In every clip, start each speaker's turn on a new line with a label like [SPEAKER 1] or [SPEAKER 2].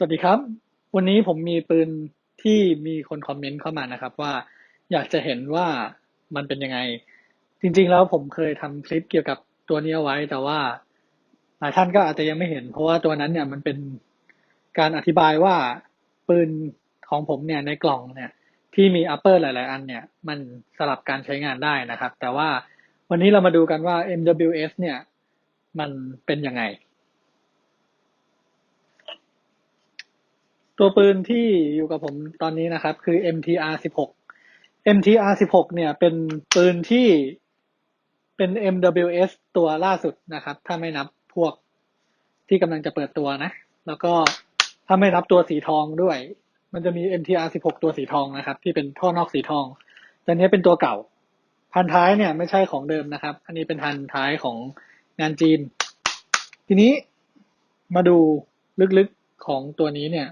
[SPEAKER 1] สวัสดีครับ วันนี้ผมมีปืนที่มีคนคอมเมนต์เข้ามานะครับ ว่าอยากจะเห็นว่ามันเป็นยังไง จริงๆแล้วผมเคยทำคลิปเกี่ยวกับตัวนี้เอาไว้ แต่ว่าหลายท่านก็อาจจะยังไม่เห็น เพราะว่าตัวนั้นเนี่ยมันเป็นการอธิบายว่าปืนของผมเนี่ยในกล่องเนี่ยที่มีอัปเปอร์หลาย ๆ อันเนี่ยมันสลับการใช้งานได้นะครับ แต่ว่าวันนี้เรามาดูกันว่า MWS เนี่ยมันเป็นยังไง ตัวปืนที่อยู่กับผมตอนนี้นะครับ คือ MTR 16 MTR 16เนี่ยเป็นปืนที่เป็น MWS ตัวล่าสุดนะครับ ถ้าไม่นับพวกที่กำลังจะเปิดตัวนะ แล้วก็ถ้าไม่นับตัวสีทองด้วย มันจะมี MTR 16 ตัวสีทองนะครับ ที่เป็นท่อนอกสีทองแต่นี้เป็นตัวเก่า พันท้ายเนี่ยไม่ใช่ของเดิมนะครับ อันนี้เป็นพันท้ายของงานจีน ทีนี้มาดูลึกๆของตัวนี้เนี่ย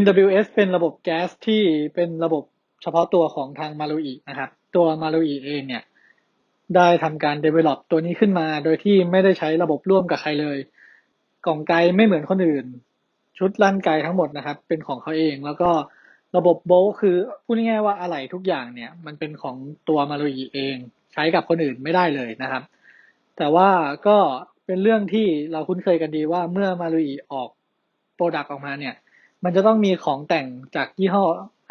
[SPEAKER 1] MWS เป็นระบบแก๊สที่เป็นระบบเฉพาะตัวของทางมารุอินะครับ ตัวมารุอิเองเนี่ย ได้ทำการ develop ตัวนี้ขึ้นมา โดยที่ไม่ได้ใช้ระบบร่วมกับใครเลย กล่องไกไม่เหมือนคนอื่น ชุดลั่นไกทั้งหมดนะครับ เป็นของเขาเอง แล้วก็ระบบโบคือพูดง่ายๆว่าอะไหล่ทุกอย่างเนี่ย มันเป็นของตัวมารุอิเอง ใช้กับคนอื่นไม่ได้เลยนะครับ แต่ว่าก็เป็นเรื่องที่เราคุ้นเคยกันดีว่าเมื่อมารุอิออกโปรดักต์ออกมาเนี่ย มันจะต้องมีของแต่งจากยี่ห้อ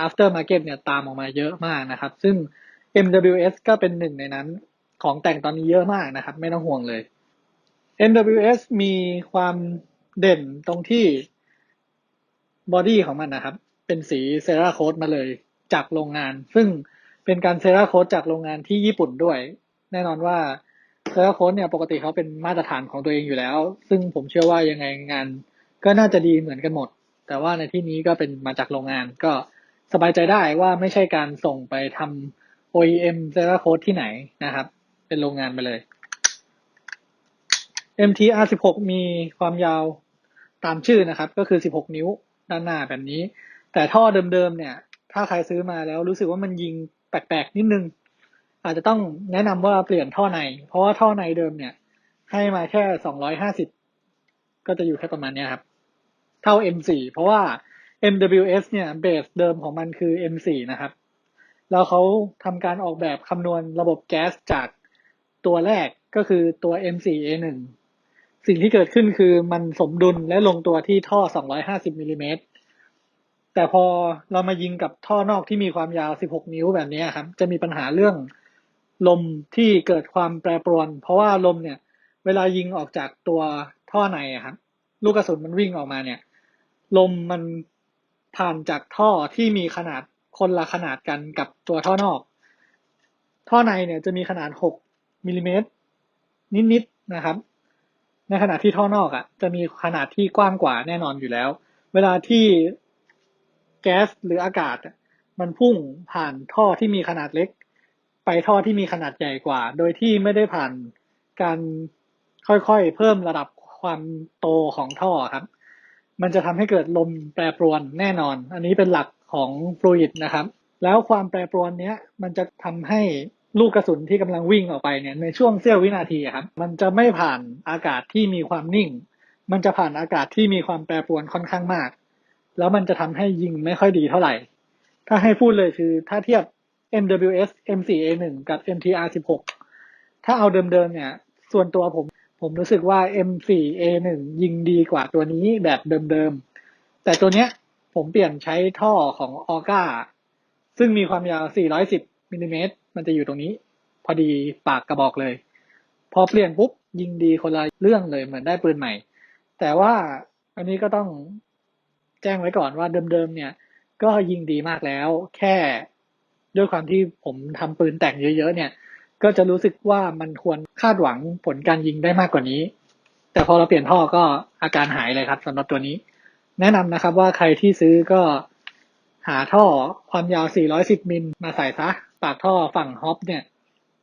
[SPEAKER 1] after market เนี่ยตามออกมาเยอะมากนะครับ ซึ่ง MWS ก็เป็นหนึ่งในนั้นของแต่งตอนนี้เยอะมากนะครับ ไม่ต้องห่วงเลย MWS มีความเด่นตรงที่บอดี้ของมันนะครับ เป็นสีเซราโคดมาเลยจากโรงงาน ซึ่งเป็นการเซราโคดจากโรงงานที่ญี่ปุ่นด้วย แน่นอนว่าเซราโคดเนี่ยปกติเขาเป็นมาตรฐานของตัวเองอยู่แล้ว ซึ่งผมเชื่อว่ายังไงงานก็น่าจะดีเหมือนกันหมด แต่ว่าในที่นี้ก็เป็นมาจากโรงงานก็สบายใจได้ว่าไม่ใช่การส่งไปทำ OEM เซราโค้ดที่ไหนนะครับ เป็นโรงงานไปเลย MTR 16 มีความยาวตามชื่อนะครับ ก็คือ 16 นิ้วด้านหน้าแบบนี้ แต่ท่อเดิมๆเนี่ย ถ้าใครซื้อมาแล้วรู้สึกว่ามันยิงแปลกๆนิดนึง อาจจะต้องแนะนำว่าเปลี่ยนท่อใน เพราะว่าท่อในเดิมเนี่ย ให้มาแค่ 250 ก็จะอยู่แค่ประมาณนี้ครับ เท่า M4 เพราะว่า MWS เนี่ยเบสเดิมของมันคือ M4 นะครับ แล้วเขาทำการออกแบบคำนวณระบบแก๊สจากตัวแรกก็คือตัว M4A1 สิ่งที่เกิดขึ้นคือมันสมดุลและลงตัวที่ท่อ 250มิลิเมตรแต่พอเรามายิงกับท่อนอกที่มีความยาว 16 นิ้วแบบนี้ครับ จะมีปัญหาเรื่องลมที่เกิดความแปรปรวน เพราะว่าลมเนี่ย เวลายิงออกจากตัวท่อในครับ ลูกกระสุนมันวิ่งออกมาเนี่ย ลมมันผ่านจากท่อที่มีขนาดคนละขนาดกันกับตัวท่อนอก ท่อในเนี่ยจะมีขนาด 6มิลิเมตรนิดๆนะครับ ในขณะที่ท่อนอกอะ่ะ จะมีขนาดที่กว้างกว่าแน่นอนอยู่แล้ว เวลาที่แก๊สหรืออากาศ มันพุ่งผ่านท่อที่มีขนาดเล็ก ไปท่อที่มีขนาดใหญ่กว่า โดยที่ไม่ได้ผ่านการค่อยๆเพิ่มระดับความโตของท่อครับ มันจะทำให้เกิดลมแปรปรวนแน่นอน อันนี้เป็นหลักของฟลูอิดนะครับ แล้วความแปรปรวนเนี้ยมันจะทำให้ลูกกระสุนที่กำลังวิ่งออกไปเนี่ยในช่วงเสี้ยววินาทีครับมันจะไม่ผ่านอากาศที่มีความนิ่ง มันจะผ่านอากาศที่มีความแปรปรวนค่อนข้างมาก แล้วมันจะทำให้ยิงไม่ค่อยดีเท่าไหร่ ถ้าให้พูดเลยคือถ้าเทียบ MWS M4A1 กับ MTR16 ถ้าเอาเดิมๆเนี่ย ส่วนตัวผม ผมรู้สึกว่า M4A1 ยิงดีกว่าตัวนี้แบบเดิมๆ แต่ตัวเนี้ยผมเปลี่ยนใช้ท่อของออก้าซึ่งมีความยาว 410มิลิเมตรมันจะอยู่ตรงนี้ พอดีปากกระบอกเลย พอเปลี่ยนปุ๊บ ยิงดีคนละเรื่องเลยเหมือนได้ปืนใหม่ แต่ว่าอันนี้ก็ต้องแจ้งไว้ก่อนว่าเดิมๆเนี่ย ก็ยิงดีมากแล้ว แค่ด้วยความที่ผมทำปืนแต่งเยอะๆเนี่ย ก็จะรู้สึกว่ามันควรคาดหวังผลการยิงได้มากกว่านี้ แต่พอเราเปลี่ยนท่อก็อาการหายเลยครับสำหรับตัวนี้ แนะนำนะครับว่าใครที่ซื้อก็หาท่อความยาว 410 มิลมาใส่ซะ ปากท่อฝั่งฮอปเนี่ย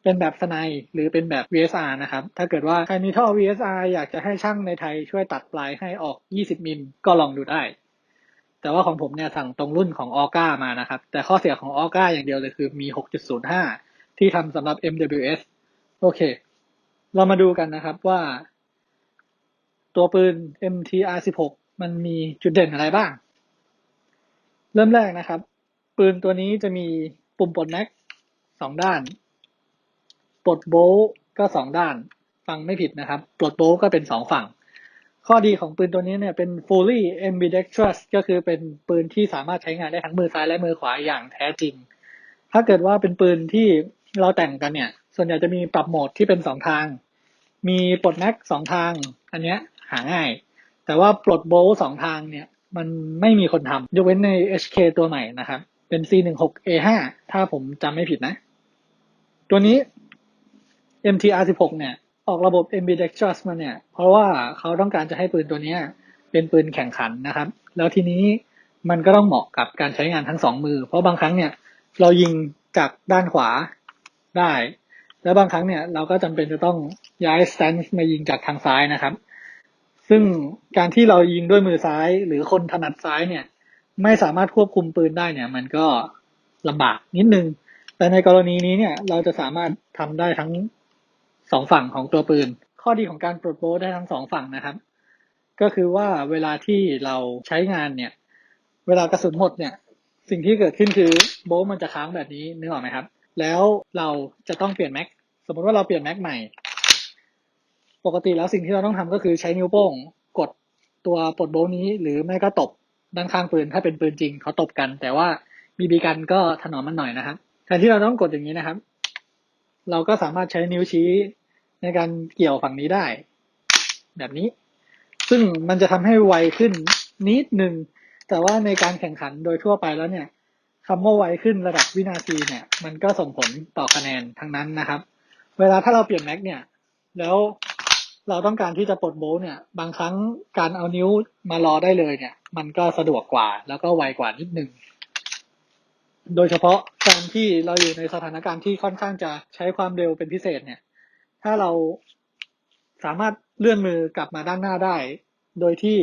[SPEAKER 1] เป็นแบบสไนหรือเป็นแบบ VSR นะครับ ถ้าเกิดว่าใครมีท่อ VSR อยากจะให้ช่างในไทยช่วยตัดปลายให้ออก 20 มิลก็ลองดูได้ แต่ว่าของผมเนี่ยสั่งตรงรุ่นของออก้ามานะครับ แต่ข้อเสียของออก้าอย่างเดียวเลยคือมี 6.05 ที่ทำสำหรับ MWS โอเค เรามาดูกันนะครับว่า ตัวปืน MTR 16 มันมีจุดเด่นอะไรบ้าง เริ่มแรกนะครับ ปืนตัวนี้จะมีปุ่มปลดแม็กสองด้าน ปลดโบลก็สองด้าน ฟังไม่ผิดนะครับ ปลดโบลก็เป็นสองฝั่ง ข้อดีของปืนตัวนี้เนี่ยเป็น fully ambidextrous ก็คือเป็นปืนที่สามารถใช้งานได้ทั้งมือซ้ายและมือขวาอย่างแท้จริง ถ้าเกิดว่าเป็นปืนที่ เราแต่งกันเนี่ย ส่วนใหญ่จะมีปรับโหมดที่เป็นสองทาง มีปลดแม็กสองทาง อันเนี้ยหาง่าย แต่ว่าปลดโบลสองทางเนี่ยมันไม่มีคนทำยกเว้นใน HK ตัวใหม่นะครับ เป็น C16A5 ถ้าผมจำไม่ผิดนะ ตัวนี้ MTR16 เนี่ย ออกระบบ ambidextrous มาเนี่ย เพราะว่าเขาต้องการจะให้ปืนตัวเนี้ยเป็นปืนแข่งขันนะครับ แล้วทีนี้มันก็ต้องเหมาะกับการใช้งานทั้งสองมือ เพราะบางครั้งเนี่ย เรายิงจากด้านขวา ได้ แล้วบางครั้งเนี่ยเราก็จำเป็นจะต้องย้าย stance มายิงจากทางซ้ายนะครับ ซึ่งการที่เรายิงด้วยมือซ้ายหรือคนถนัดซ้ายเนี่ย ไม่สามารถควบคุมปืนได้เนี่ย มันก็ลำบากนิดนึง แต่ในกรณีนี้เนี่ยเราจะสามารถทำได้ทั้งสองฝั่งของตัวปืน ข้อดีของการปลดโบลได้ทั้งสองฝั่งนะครับ ก็คือว่าเวลาที่เราใช้งานเนี่ย เวลากระสุนหมดเนี่ย สิ่งที่เกิดขึ้นคือโบลมันจะค้างแบบนี้นึกออกไหมครับ แล้วเราจะต้องเปลี่ยนแม็กสมมติว่าเราเปลี่ยนแม็กใหม่ ปกติแล้วสิ่งที่เราต้องทำก็คือใช้นิ้วโป้ง กดตัวปลดโบลนี้ หรือไม่ก็ตบด้านข้างปืนถ้าเป็นปืนจริงเขาตบกัน แต่ว่าบีบีกันก็ถนอมมันหน่อยนะครับแทนที่เราต้องกดอย่างนี้นะครับ เราก็สามารถใช้นิ้วชี้ในการเกี่ยวฝั่งนี้ได้ แบบนี้ ซึ่งมันจะทำให้ไวขึ้นนิดหนึ่งแต่ว่าในการแข่งขันโดยทั่วไปแล้วเนี่ย คำว่าไวขึ้นระดับวินาทีเนี่ย มันก็ส่งผลต่อคะแนนทั้งนั้นนะครับ เวลาถ้าเราเปลี่ยนแม็กเนี่ย แล้วเราต้องการที่จะปลดโบล์เนี่ย บางครั้งการเอานิ้วมารอได้เลยเนี่ย มันก็สะดวกกว่าแล้วก็ไวกว่านิดนึง โดยเฉพาะการที่เราอยู่ในสถานการณ์ที่ค่อนข้างจะใช้ความเร็วเป็นพิเศษเนี่ย ถ้าเราสามารถเลื่อนมือกลับมาด้านหน้าได้ โดยที่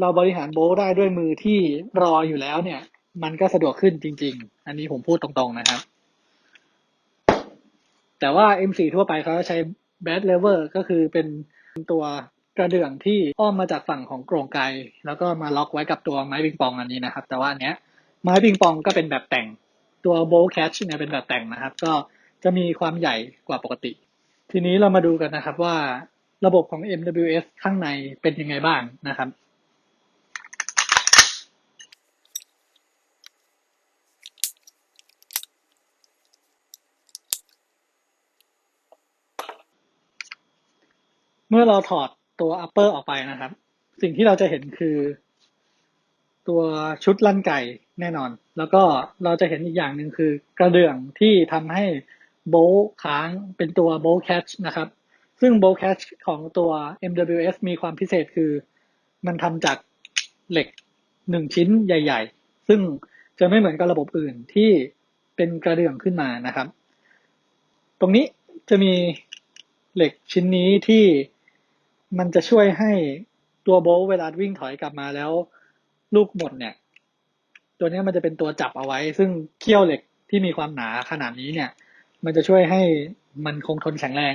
[SPEAKER 1] เราบริหารโบล์ได้ด้วยมือที่รออยู่แล้วเนี่ย มันก็สะดวกขึ้นจริง ๆ อันนี้ผมพูดตรงๆนะครับ แต่ว่า M4 ทั่วไปเขาจะใช้ bad lever ก็คือเป็นตัวกระเดื่องที่อ้อมมาจากฝั่งของโกรงไกลแล้วก็มาล็อกไว้กับตัวไม้ปิงปองอันนี้นะครับ แต่ว่าอันเนี้ยไม้ปิงปองก็เป็นแบบแต่งตัว bolt catch เนี่ยเป็นแบบแต่งนะครับ ก็จะมีความใหญ่กว่าปกติ ทีนี้เรามาดูกันนะครับว่าระบบของ MWS ข้างในเป็นยังไงบ้างนะครับ เมื่อเราถอดตัว upper ออกไปนะครับ สิ่งที่เราจะเห็นคือ ตัวชุดลั่นไก่แน่นอน แล้วก็เราจะเห็นอีกอย่างหนึ่งคือกระเดื่องที่ทำให้โบลค้างเป็นตัวโบลแคชนะครับ ซึ่งโบลแคชของตัว MWS มีความพิเศษคือ มันทำจากเหล็กหนึ่งชิ้นใหญ่ ๆ ซึ่งจะไม่เหมือนกับระบบอื่นที่เป็นกระเดื่องขึ้นมานะครับ ตรงนี้จะมีเหล็กชิ้นนี้ที่ มันจะช่วยให้ตัวโบลเวลาวิ่งถอยกลับมาแล้ว ลูกหมดเนี่ย ตัวนี้มันจะเป็นตัวจับเอาไว้ ซึ่งเขี้ยวเหล็กที่มีความหนาขนาดนี้เนี่ย มันจะช่วยให้มันคงทนแข็งแรง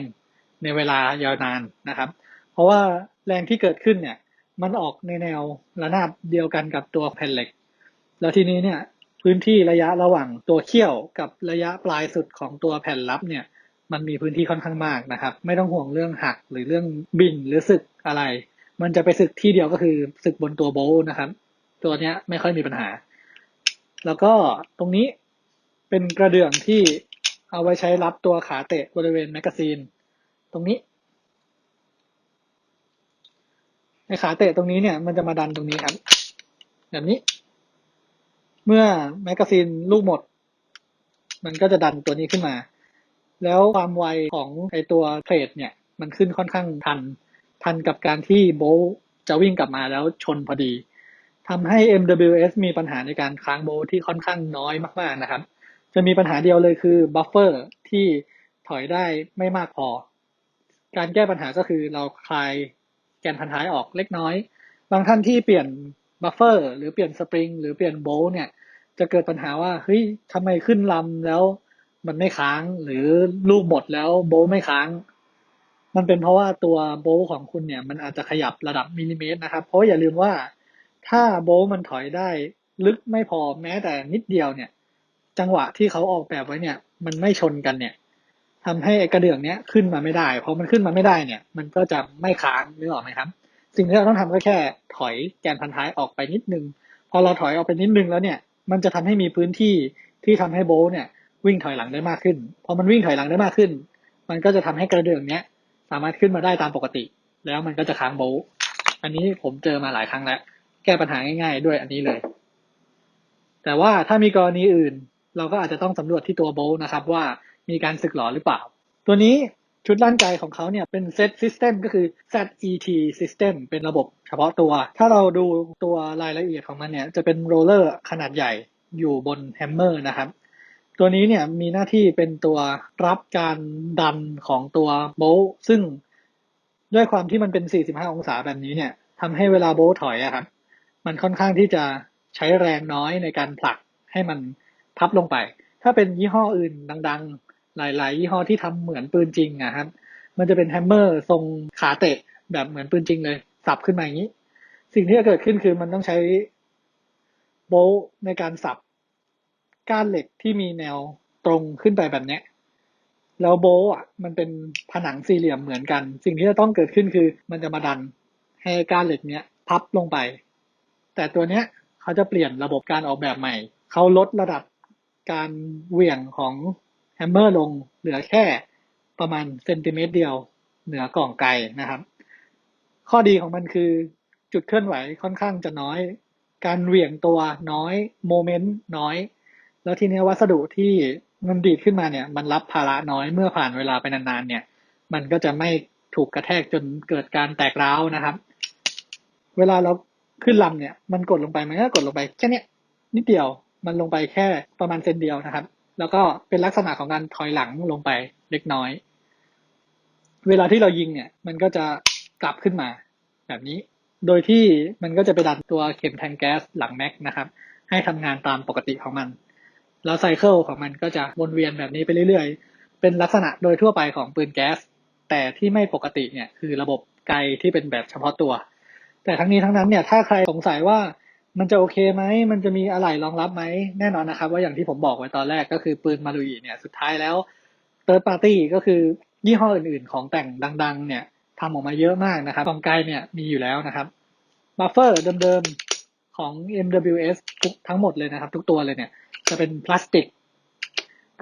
[SPEAKER 1] ในเวลายาวนานนะครับ เพราะว่าแรงที่เกิดขึ้นเนี่ย มันออกในแนวระนาบเดียวกันกับตัวแผ่นเหล็ก แล้วทีนี้เนี่ยพื้นที่ระยะระหว่างตัวเขี้ยวกับระยะปลายสุดของตัวแผ่นรับเนี่ย มันมีพื้นที่ค่อนข้างมากนะครับ ไม่ต้องห่วงเรื่องหักหรือเรื่องบินหรือสึกอะไร มันจะไปสึกที่เดียวก็คือสึกบนตัวโบลนะครับ ตัวเนี้ยไม่ค่อยมีปัญหา แล้วก็ตรงนี้เป็นกระเดื่องที่เอาไว้ใช้รับตัวขาเตะบริเวณแมกกาซีน ตรงนี้ในขาเตะตรงนี้เนี่ยมันจะมาดันตรงนี้ครับ แบบนี้ เมื่อแมกกาซีนลูกหมด มันก็จะดันตัวนี้ขึ้นมา แล้วความไวของไอตัวเพลทเนี่ยมันขึ้นค่อนข้างทัน ทันกับการที่โบจะวิ่งกลับมาแล้วชนพอดีทำให้ MWS มีปัญหาในการค้างโบที่ค่อนข้างน้อยมากๆนะครับ จะมีปัญหาเดียวเลยคือบัฟเฟอร์ที่ถอยได้ไม่มากพอ การแก้ปัญหาก็คือเราคลายแกนพันท้ายออกเล็กน้อย บางท่านที่เปลี่ยนบัฟเฟอร์หรือเปลี่ยนสปริงหรือเปลี่ยนโบลเนี่ย จะเกิดปัญหาว่าเฮ้ยทำไมขึ้นลำแล้ว มันไม่ค้างหรือลูกหมดแล้วโบไม่ค้าง มันเป็นเพราะว่าตัวโบของคุณเนี่ย มันอาจจะขยับระดับมิลลิเมตรนะครับ เพราะอย่าลืมว่าถ้าโบมันถอยได้ลึกไม่พอแม้แต่นิดเดียวเนี่ย จังหวะที่เขาออกแบบไว้เนี่ย มันไม่ชนกันเนี่ยทำให้กระเดื่องเนี้ยขึ้นมาไม่ได้เพอมันขึ้นมาไม่ได้เนี่ย มันก็จะไม่ค้างนึกออกไหมครับ สิ่งที่เราต้องทำก็แค่ถอยแกนพันท้ายออกไปนิดนึงพอเราถอยออกไปนิดนึงแล้วเนี่ย มันจะทำให้มีพื้นที่ที่ทำให้โบเนี่ย วิ่งถอยหลังได้มากขึ้น พอมันวิ่งถอยหลังได้มากขึ้น มันก็จะทำให้กระเดื่องเนี้ย สามารถขึ้นมาได้ตามปกติ แล้วมันก็จะค้างโบลอันนี้ผมเจอมาหลายครั้งแล้ว แก้ปัญหาง่ายๆ ด้วยอันนี้เลย แต่ว่าถ้ามีกรณีอื่น เราก็อาจจะต้องสำรวจที่ตัวโบลนะครับว่ามีการสึกหรอหรือเปล่า ตัวนี้ชุดร่างกายของเขาเนี่ยเป็น Set System ก็คือ ZET System เป็นระบบเฉพาะตัว ถ้าเราดูตัวรายละเอียดของมันเนี่ยจะเป็นโรลเลอร์ขนาดใหญ่อยู่บนแฮมเมอร์นะครับ ตัวนี้เนี่ยมีหน้าที่เป็นตัวรับการดันของตัวโบลซึ่งด้วยความที่มันเป็น 45 องศาแบบนี้เนี่ยทำให้เวลาโบลถอยอะครับมันค่อนข้างที่จะใช้แรงน้อยในการผลักให้มันพับลงไป ถ้าเป็นยี่ห้ออื่นดังๆ หลาย ๆ ยี่ห้อที่ทำเหมือนปืนจริงอะครับ มันจะเป็นแฮมเมอร์ทรงขาเตะแบบเหมือนปืนจริงเลย สับขึ้นมาอย่างนี้ สิ่งที่จะเกิดขึ้นคือมันต้องใช้โบลในการสับ ก้านเหล็กที่มีแนวตรงขึ้นไปแบบเนี้ยแล้วโบอะมันเป็นผนังสี่เหลี่ยมเหมือนกัน สิ่งที่จะต้องเกิดขึ้นคือ มันจะมาดันให้ก้านเหล็กเนี้ยพับลงไป แต่ตัวเนี้ยเขาจะเปลี่ยนระบบการออกแบบใหม่ เขาลดระดับการเหวี่ยงของแฮมเมอร์ลงเหลือแค่ประมาณเซนติเมตรเดียวเหนือกล่องไกนะครับ ข้อดีของมันคือจุดเคลื่อนไหวค่อนข้างจะน้อย การเหวี่ยงตัวน้อยโมเมนต์น้อย แล้วทีนี้วัสดุที่มันดีดขึ้นมาเนี่ย มันรับภาระน้อยเมื่อผ่านเวลาไปนานๆเนี่ย มันก็จะไม่ถูกกระแทกจนเกิดการแตกร้าวนะครับ เวลาเราขึ้นลำเนี่ย มันกดลงไปมันก็กดลงไปแค่นี้นิดเดียวมันลงไปแค่ประมาณเซนเดียวนะครับ แล้วก็เป็นลักษณะของการถอยหลังลงไปเล็กน้อย เวลาที่เรายิงเนี่ย มันก็จะกลับขึ้นมา แบบนี้ โดยที่มันก็จะไปดันตัวเข็มแทงแก๊สหลังแม็กนะครับ ให้ทำงานตามปกติของมัน แล้วไซเคิลของมันก็จะวนเวียนแบบนี้ไปเรื่อยๆ เป็นลักษณะโดยทั่วไปของปืนแก๊ส แต่ที่ไม่ปกติเนี่ยคือระบบไกที่เป็นแบบเฉพาะตัว แต่ทั้งนี้ทั้งนั้นเนี่ยถ้าใครสงสัยว่ามันจะโอเคไหม มันจะมีอะไหล่รองรับไหม แน่นอนนะครับ ว่าอย่างที่ผมบอกไว้ตอนแรกก็คือปืนมารุยเนี่ยสุดท้ายแล้วเติร์ดปาร์ตี้ก็คือยี่ห้ออื่นๆ ของแต่งดัง ๆ เนี่ยทำออกมาเยอะมากนะครับกองไกเนี่ยมีอยู่แล้วนะครับบัฟเฟอร์เดิมๆของ MWS ทั้งหมดเลยนะครับ ทุกตัวเลยเนี่ย จะเป็นพลาสติก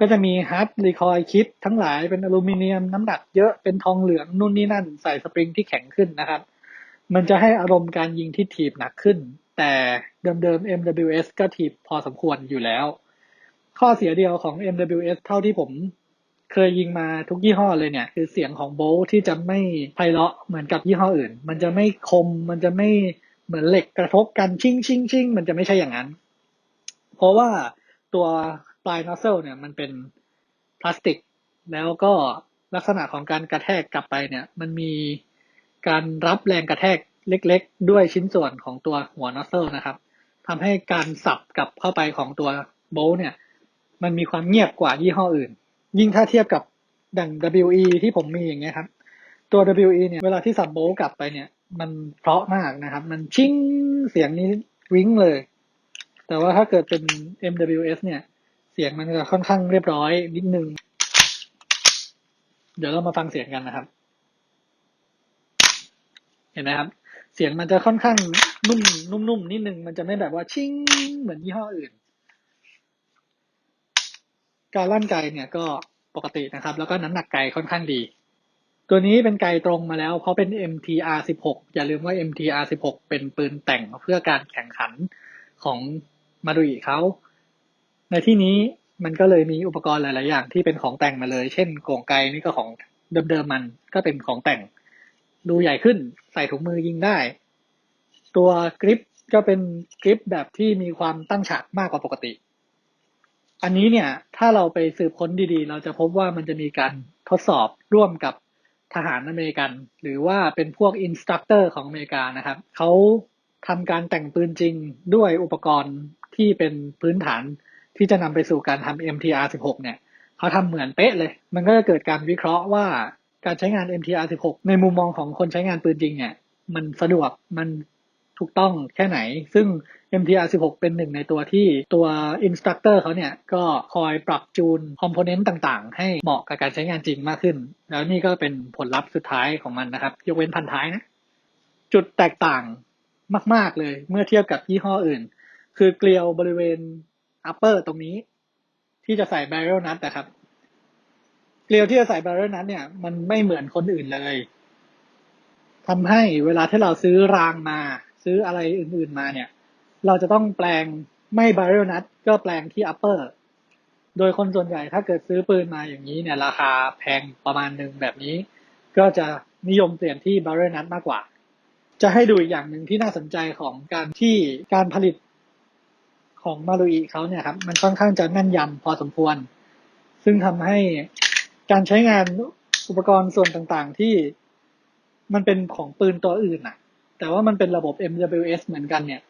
[SPEAKER 1] ก็จะมีฮาร์ดรีคอยคิดทั้งหลายเป็นอลูมิเนียมน้ำหนักเยอะเป็นทองเหลืองนู่นนี่นั่น ใส่สปริงที่แข็งขึ้นนะครับ มันจะให้อารมณ์การยิงที่ถีบหนักขึ้น แต่เดิมๆ MWS ก็ถีบพอสมควรอยู่แล้ว ข้อเสียเดียวของ MWS เท่าที่ผมเคยยิงมาทุกยี่ห้อเลยเนี่ย คือเสียงของโบลที่จะไม่ไพเราะเหมือนกับยี่ห้ออื่น มันจะไม่คมมันจะไม่เหมือนเหล็กกระทบกันชิงชิงชิงมันจะไม่ใช่อย่างนั้น เพราะว่า ตัวปลายนอสเซลเนี่ยมันเป็นพลาสติก แล้วก็ลักษณะของการกระแทกกลับไปเนี่ยมันมีการรับแรงกระแทกเล็ก ๆ ด้วยชิ้นส่วนของตัวหัวนอสเซลนะครับทำให้การสับกลับเข้าไปของตัวโบลเนี่ย มันมีความเงียบกว่ายี่ห้ออื่น ยิ่งถ้าเทียบกับดัง WE ที่ผมมีอย่างเงี้ยครับ ตัว WE เนี่ยเวลาที่สับโบลกลับไปเนี่ย มันเพราะมากนะครับ มันชิงเสียงนี้วิ้งเลย แต่ว่าถ้าเกิดเป็น MWS เนี่ย เสียงมันจะค่อนข้างเรียบร้อยนิดนึง เดี๋ยวเรามาฟังเสียงกันนะครับ เห็นไหมครับ เสียงมันจะค่อนข้างนุ่มนุ่มๆนิดนึง มันจะไม่แบบว่าชิงเหมือนยี่ห้ออื่น การลั่นไกเนี่ยก็ปกตินะครับ แล้วก็น้ำหนักไกค่อนข้างดี ตัวนี้เป็นไกตรงมาแล้ว เพราะเป็น MTR 16อย่าลืมว่า MTR 16เป็นปืนแต่งเพื่อการแข่งขัน ของมาดุอิเขา ในที่นี้มันก็เลยมีอุปกรณ์หลาย ๆ อย่างที่เป็นของแต่งมาเลย เช่นกงไกนี่ก็ของเดิม ๆ มันก็เป็นของแต่ง ดูใหญ่ขึ้นใส่ถุงมือยิงได้ ตัวกริปก็เป็นกริปแบบที่มีความตั้งฉากมากกว่าปกติ อันนี้เนี่ยถ้าเราไปสืบค้นดี ๆ เราจะพบว่ามันจะมีการทดสอบร่วมกับทหารอเมริกัน หรือว่าเป็นพวกอินสตรัคเตอร์ของอเมริกานะครับเขา ทำการแต่งปืนจริงด้วยอุปกรณ์ที่เป็นพื้นฐานที่จะนำไปสู่การทำ MTR 16เนี่ยเขาทำเหมือนเป๊ะเลย มันก็จะเกิดการวิเคราะห์ว่าการใช้งาน MTR 16ในมุมมองของคนใช้งานปืนจริงเนี่ยมันสะดวกมันถูกต้องแค่ไหน ซึ่ง MTR 16 เป็นหนึ่งในตัวที่ตัว Instructor เขาเนี่ยก็คอยปรับจูนคอมโพเนนต์ต่างๆ ให้เหมาะกับการใช้งานจริงมากขึ้น แล้วนี่ก็เป็นผลลัพธ์สุดท้ายของมันนะครับ ยกเว้นพันท้ายนะ จุดแตกต่าง มาก ๆเลย เมื่อเทียบกับยี่ห้ออื่น คือเกลียวบริเวณ upper ตรงนี้ ที่จะใส่ barrel nut นะครับ เกลียวที่จะใส่ barrel nut เนี่ย มันไม่เหมือนคนอื่นเลยทำให้เวลาที่เราซื้อรางมา ซื้ออะไรอื่นๆมาเนี่ย เราจะต้องแปลงไม่ barrel nut ก็แปลงที่ upper โดยคนส่วนใหญ่ถ้าเกิดซื้อปืนมาอย่างนี้เนี่ย ราคาแพงประมาณหนึ่งแบบนี้ ก็จะนิยมเปลี่ยนที่ barrel nut มากกว่า จะให้ดูอีกอย่างหนึ่งที่น่าสนใจของการที่การผลิตของมารุอิเขาเนี่ยครับ มันค่อนข้างจะแม่นยำพอสมควร ซึ่งทำให้การใช้งานอุปกรณ์ส่วนต่างๆ ที่มันเป็นของปืนตัวอื่นน่ะแต่ว่ามันเป็นระบบ MWS เหมือนกันเนี่ย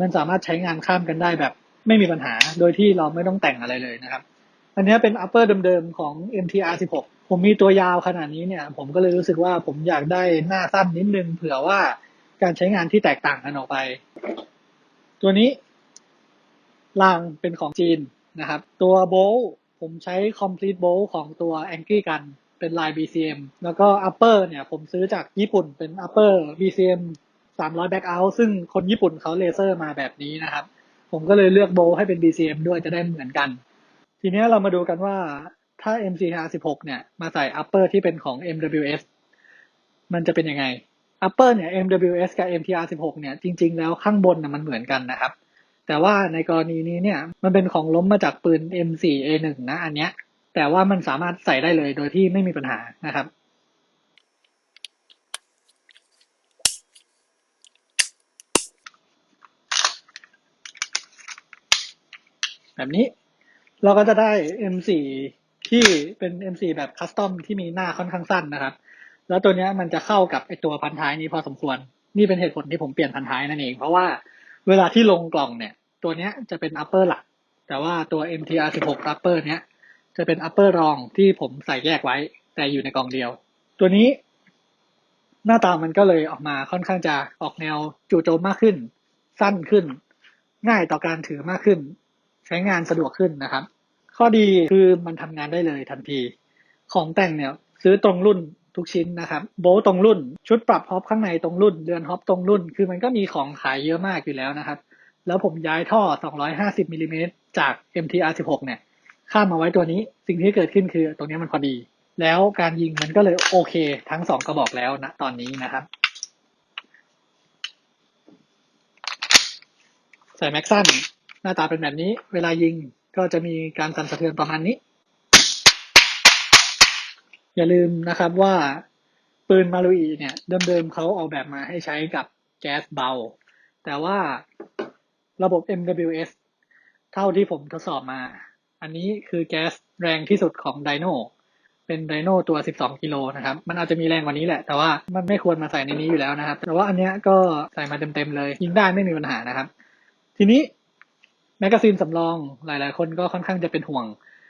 [SPEAKER 1] มันสามารถใช้งานข้ามกันได้แบบ ไม่มีปัญหา โดยที่เราไม่ต้องแต่งอะไรเลยนะครับ อันนี้เป็น upper เดิมๆของ MTR 16 ผมมีตัวยาวขนาดนี้เนี่ย ผมก็เลยรู้สึกว่าผมอยากได้หน้าสั้นนิดนึง เผื่อว่าการใช้งานที่แตกต่างกันออกไป ตัวนี้รางเป็นของจีนนะครับ ตัวโบลผมใช้ complete bolt ของตัว Angry Gun เป็นลาย BCM แล้วก็ upper เนี่ย ผมซื้อจากญี่ปุ่นเป็น upper BCM 300 back out ซึ่งคนญี่ปุ่นเขาเลเซอร์มาแบบนี้นะครับ ผมก็เลยเลือกโบลให้เป็น BCM ด้วยจะได้เหมือนกัน ทีนี้เรามาดูกันว่า ถ้า MCR 16 เนี่ย มาใส่ upper ที่เป็นของ MWS มันจะเป็นยังไง upper เนี่ย MWS กับ MTR 16 เนี่ย จริง ๆ แล้วข้างบนนะมันเหมือนกันนะครับ แต่ว่าในกรณีนี้เนี่ย มันเป็นของล้มมาจากปืน M4A1 นะ อันเนี้ย แต่ว่ามันสามารถใส่ได้เลยโดยที่ไม่มีปัญหานะครับแบบนี้เราก็จะได้ M4 ที่เป็น M4 แบบคัสตอมที่มีหน้าค่อนข้างสั้นนะครับ แล้วตัวนี้มันจะเข้ากับไอตัวพันท้ายนี้พอสมควร นี่เป็นเหตุผลที่ผมเปลี่ยนพันท้ายนั่นเอง เพราะว่าเวลาที่ลงกล่องเนี่ย ตัวนี้จะเป็น upper หลัก แต่ว่าตัว MTR 16 upper เนี้ยจะเป็น upper รองที่ผมใส่แยกไว้ แต่อยู่ในกล่องเดียว ตัวนี้หน้าตามันก็เลยออกมาค่อนข้างจะออกแนวจู่โจมมากขึ้น สั้นขึ้น ง่ายต่อการถือมากขึ้น ใช้งานสะดวกขึ้นนะครับ ข้อดีคือมันทำงานได้เลยทันที ของแต่งเนี่ยซื้อตรงรุ่นทุกชิ้นนะครับ โบต์ตรงรุ่น ชุดปรับฮอปข้างในตรงรุ่น เดือนฮอปตรงรุ่น คือมันก็มีของขายเยอะมากอยู่แล้วนะครับ แล้วผมย้ายท่อ 250มิลลิเมตรจาก MTR 16เนี่ย ข้ามมาไว้ตัวนี้ สิ่งที่เกิดขึ้นคือตรงนี้มันพอดี แล้วการยิงมันก็เลยโอเค ทั้งสองกระบอกแล้วนะตอนนี้นะครับ ใส่แม็กซันหน้าตาเป็นแบบนี้ เวลายิง ก็จะมีการสั่นสะเทือนประมาณนี้ อย่าลืมนะครับว่าปืนมารุอีเนี่ย เดิมๆเขาออกแบบมาให้ใช้กับแก๊สเบา แต่ว่าระบบ MWS เท่าที่ผมทดสอบมา อันนี้คือแก๊สแรงที่สุดของไดโนเป็นไดโนตัว 12 กิโลนะครับ มันอาจจะมีแรงกว่านี้แหละ แต่ว่ามันไม่ควรมาใส่ในนี้อยู่แล้วนะครับ แต่ว่าอันเนี้ยก็ใส่มาเต็มๆเลย ยิงได้ไม่มีปัญหานะครับ ทีนี้ แมกกาซีนสำรองหลาย ๆ คนก็ค่อนข้างจะเป็นห่วง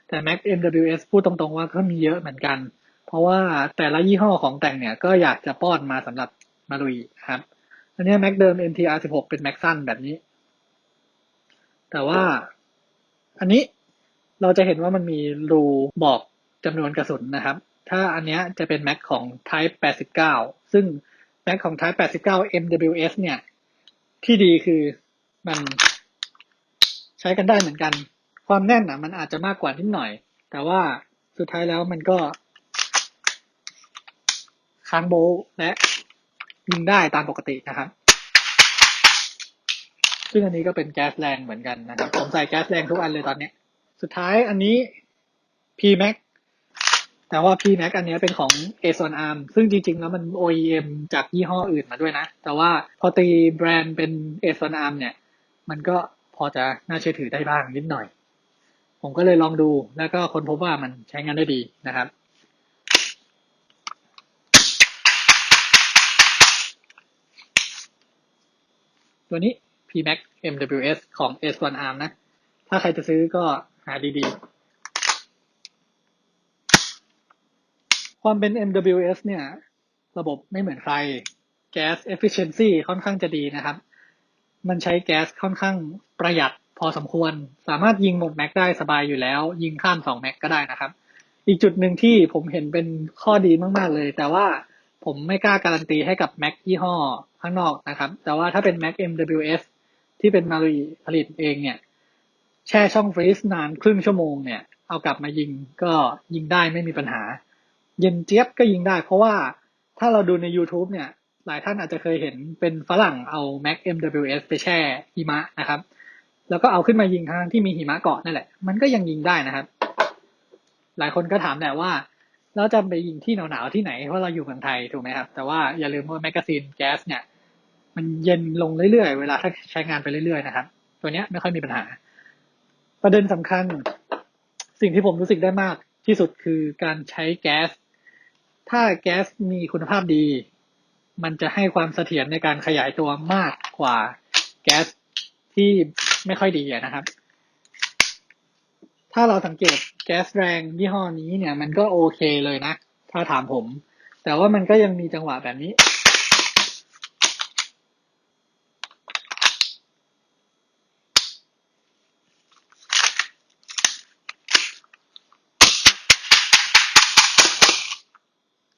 [SPEAKER 1] แต่ Mac MWS พูดตรง ๆ ว่าก็มีเยอะเหมือนกัน เพราะว่าแต่ละยี่ห้อของแต่งเนี่ยก็อยากจะป้อนมาสำหรับมารุยครับ อันนี้ Mac เดิม MTR 16เป็น Mac สั้นแบบนี้ แต่ว่าอันนี้เราจะเห็นว่ามันมีรูบอกจำนวนกระสุนนะครับ ถ้าอันนี้จะเป็น Mac ของ Type 89 ซึ่ง Mac ของ Type 89 MWS เนี่ย ที่ดีคือมัน ใช้กันได้เหมือนกัน ความแน่นอะ มันอาจจะมากกว่านิดหน่อย แต่ว่าสุดท้ายแล้วมันก็ค้างโบลและยิงได้ตามปกตินะครับ ซึ่งอันนี้ก็เป็นแก๊สแรงเหมือนกันนะครับผมใส่แก๊สแรงทุกอันเลยตอนนี้ สุดท้ายอันนี้ PMAX แต่ว่า PMAX อันนี้เป็นของ a s o n Arm ซึ่งจริงๆ แล้วมัน OEM จากยี่ห้ออื่นมาด้วยนะ แต่ว่าพอตีแบรนด์เป็น a s o n Arm เนี่ย มันก็ พอจะน่าเชื่อถือได้บ้างนิดหน่อย ผมก็เลยลองดูแล้วก็ค้นพบว่ามันใช้งานได้ดีนะครับ ตัวนี้ PMAX MWS ของ S1 Arm นะ ถ้าใครจะซื้อก็หาดีๆ ความเป็น MWS เนี่ย ระบบไม่เหมือนใคร Gas Efficiency ค่อนข้างจะดีนะครับ มันใช้แก๊สค่อนข้างประหยัดพอสมควร สามารถยิงหมดแม็กได้สบายอยู่แล้ว ยิงข้ามสองแม็กก็ได้นะครับ อีกจุดหนึ่งที่ผมเห็นเป็นข้อดีมากๆเลย แต่ว่าผมไม่กล้าการันตีให้กับแม็กยี่ห้อข้างนอกนะครับ แต่ว่าถ้าเป็น Mac MWS ที่เป็นมารีผลิตเองเนี่ย แช่ช่องฟรีซนานครึ่งชั่วโมงเนี่ย เอากลับมายิงก็ยิงได้ไม่มีปัญหา เย็นเจี๊ยบก็ยิงได้ เพราะว่าถ้าเราดูใน YouTube เนี่ย หลายท่านอาจจะเคยเห็นเป็นฝรั่งเอา Mac MWS ไปแช่หิมะนะครับ แล้วก็เอาขึ้นมายิงทางที่มีหิมะเกาะนั่นแหละ มันก็ยังยิงได้นะครับ หลายคนก็ถามแหละว่าเราจะไปยิงที่หนาวๆที่ไหนเพราะเราอยู่เมืองไทยถูกไหมครับ แต่ว่าอย่าลืมว่าแมกกาซีนแก๊สเนี่ย มันเย็นลงเรื่อยๆ เวลาถ้าใช้งานไปเรื่อยๆนะครับ ตัวเนี้ยไม่ค่อยมีปัญหา ประเด็นสำคัญ สิ่งที่ผมรู้สึกได้มากที่สุดคือการใช้แก๊สถ้าแก๊สมีคุณภาพดี มันจะให้ความเสถียรในการขยายตัวมากกว่าแก๊สที่ไม่ค่อยดีนะครับ ถ้าเราสังเกตแก๊สแรงยี่ห้อนี้เนี่ย มันก็โอเคเลยนะ ถ้าถามผม แต่ว่ามันก็ยังมีจังหวะแบบนี้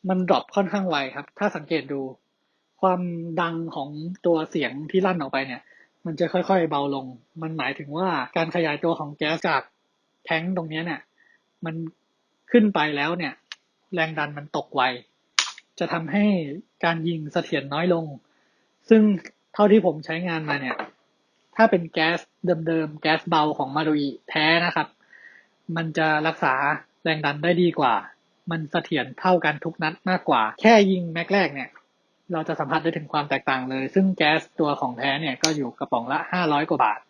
[SPEAKER 1] มันดรอปค่อนข้างไวครับ ถ้าสังเกตดู ความดังของตัวเสียงที่ลั่นออกไปเนี่ย มันจะค่อยๆเบาลง มันหมายถึงว่าการขยายตัวของแก๊สจากแท้งตรงนี้เนี่ย มันขึ้นไปแล้วเนี่ย แรงดันมันตกไว จะทำให้การยิงเสถียรน้อยลง ซึ่งเท่าที่ผมใช้งานมาเนี่ย ถ้าเป็นแก๊สเดิมๆ แก๊สเบาของมารุอิแท้นะครับ มันจะรักษาแรงดันได้ดีกว่า มันเสถียรเท่ากันทุกนัดมากกว่า แค่ยิงแม็กแรกเนี่ย เราจะสัมผัสได้ถึงความแตกต่างเลย ซึ่งแก๊สตัวของแท้เนี่ยก็อยู่กระป๋องละห้าร้อยกว่าบาท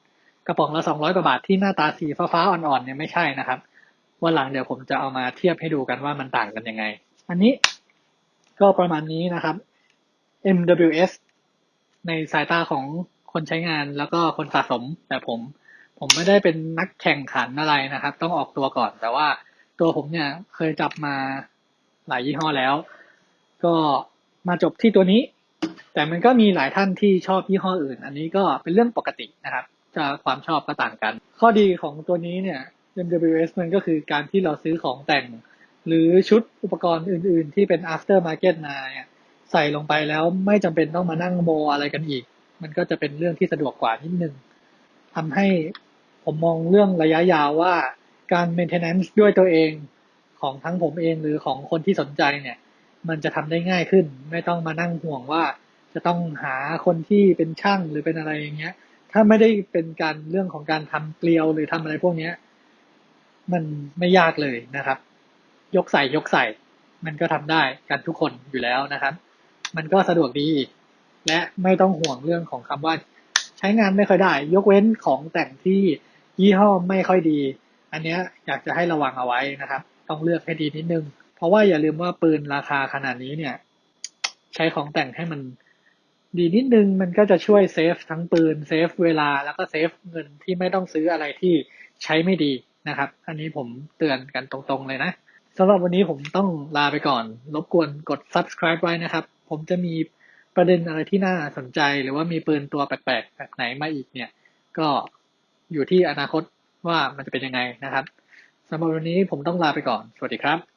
[SPEAKER 1] กระป๋องละสองร้อยกว่าบาทที่หน้าตาสีฟ้าๆอ่อนๆเนี่ยไม่ใช่นะครับ วันหลังเดี๋ยวผมจะเอามาเทียบให้ดูกันว่ามันต่างกันยังไง อันนี้ก็ประมาณนี้นะครับ MWS ในสายตาของคนใช้งานแล้วก็คนสะสมแต่ผม ผมไม่ได้เป็นนักแข่งขันอะไรนะครับ ต้องออกตัวก่อน แต่ว่าตัวผมเนี่ยเคยจับมาหลายยี่ห้อแล้ว ก็ มาจบที่ตัวนี้ แต่มันก็มีหลายท่านที่ชอบยี่ห้ออื่น อันนี้ก็เป็นเรื่องปกตินะครับ จะความชอบก็ต่างกัน ข้อดีของตัวนี้เนี่ย MWS มันก็คือการที่เราซื้อของแต่ง หรือชุดอุปกรณ์อื่น ๆ ที่เป็น after market มายใส่ลงไปแล้วไม่จำเป็นต้องมานั่งโมอะไรกันอีก มันก็จะเป็นเรื่องที่สะดวกกว่านิดนึงทำให้ผมมองเรื่องระยะยาวว่าการ maintenance ด้วยตัวเองของทั้งผมเองหรือของคนที่สนใจเนี่ย มันจะทำได้ง่ายขึ้น ไม่ต้องมานั่งห่วงว่า จะต้องหาคนที่เป็นช่างหรือเป็นอะไรอย่างเงี้ย ถ้าไม่ได้เป็นการเรื่องของการทำเกลียวหรือทำอะไรพวกเนี้ย มันไม่ยากเลยนะครับ ยกใส่ยกใส่ มันก็ทำได้กันทุกคนอยู่แล้วนะครับ มันก็สะดวกดี และไม่ต้องห่วงเรื่องของคำว่า ใช้งานไม่ค่อยได้ ยกเว้นของแต่งที่ยี่ห้อไม่ค่อยดี อันเนี้ยอยากจะให้ระวังเอาไว้นะครับ ต้องเลือกให้ดีนิดนึง เพราะว่าอย่าลืมว่าปืนราคาขนาดนี้เนี่ย ใช้ของแต่งให้มันดีนิดนึงมันก็จะช่วยเซฟทั้งปืนเซฟเวลาแล้วก็เซฟเงินที่ไม่ต้องซื้ออะไรที่ใช้ไม่ดีนะครับ อันนี้ผมเตือนกันตรงๆเลยนะสำหรับวันนี้ผมต้องลาไปก่อน รบกวนกด subscribe ไว้นะครับ ผมจะมีประเด็นอะไรที่น่าสนใจ หรือว่ามีปืนตัวแปลกๆแบบไหนมาอีกเนี่ย ก็อยู่ที่อนาคตว่ามันจะเป็นยังไงนะครับสำหรับวันนี้ผมต้องลาไปก่อน สวัสดีครับ